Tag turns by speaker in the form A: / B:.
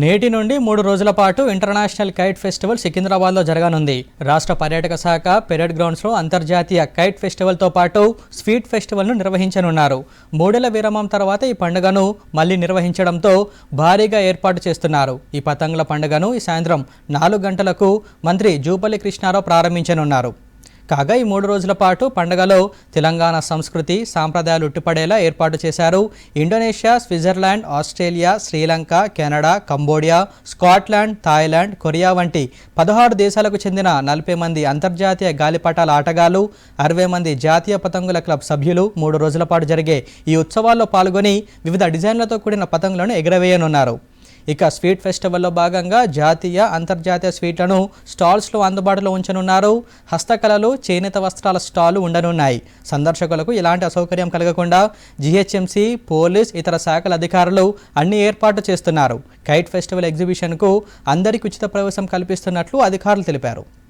A: నేటి నుండి మూడు రోజుల పాటు ఇంటర్నేషనల్ కైట్ ఫెస్టివల్ సికింద్రాబాద్లో జరగనుంది. రాష్ట్ర పర్యాటక శాఖ పెరేడ్ గ్రౌండ్స్లో అంతర్జాతీయ కైట్ ఫెస్టివల్తో పాటు స్వీట్ ఫెస్టివల్ను నిర్వహించనున్నారు. మూడేళ్ళ విరామం తర్వాత ఈ పండుగను మళ్ళీ నిర్వహించడంతో భారీగా ఏర్పాటు చేస్తున్నారు. ఈ పతంగుల పండుగను ఈ సాయంత్రం నాలుగు గంటలకు మంత్రి జూపల్లి కృష్ణారావు ప్రారంభించనున్నారు. కాగా ఈ మూడు రోజుల పాటు పండుగలో తెలంగాణ సంస్కృతి సాంప్రదాయాలు ఉట్టిపడేలా ఏర్పాటు చేశారు. Indonesia Switzerland Australia Sri Lanka Canada Cambodia Scotland Thailand Korea వంటి పదహారు దేశాలకు చెందిన నలభై మంది అంతర్జాతీయ గాలిపటాల ఆటగాళ్ళు అరవై మంది జాతీయ పతంగుల క్లబ్ సభ్యులు మూడు రోజుల పాటు జరిగే ఈ ఉత్సవాల్లో పాల్గొని వివిధ డిజైన్లతో కూడిన పతంగులను ఎగురవేయనున్నారు. ఇక స్వీట్ ఫెస్టివల్లో భాగంగా జాతీయ అంతర్జాతీయ స్వీట్లను స్టాల్స్లో అందుబాటులో ఉంచనున్నారు. హస్తకళలు చేనేత వస్త్రాల స్టాలు ఉండనున్నాయి. సందర్శకులకు ఎలాంటి అసౌకర్యం కలగకుండా జీహెచ్ఎంసీ పోలీస్ ఇతర శాఖల అధికారులు అన్ని ఏర్పాట్లు చేస్తున్నారు. కైట్ ఫెస్టివల్ ఎగ్జిబిషన్కు అందరికీ ఉచిత ప్రవేశం కల్పిస్తున్నట్లు అధికారులు తెలిపారు.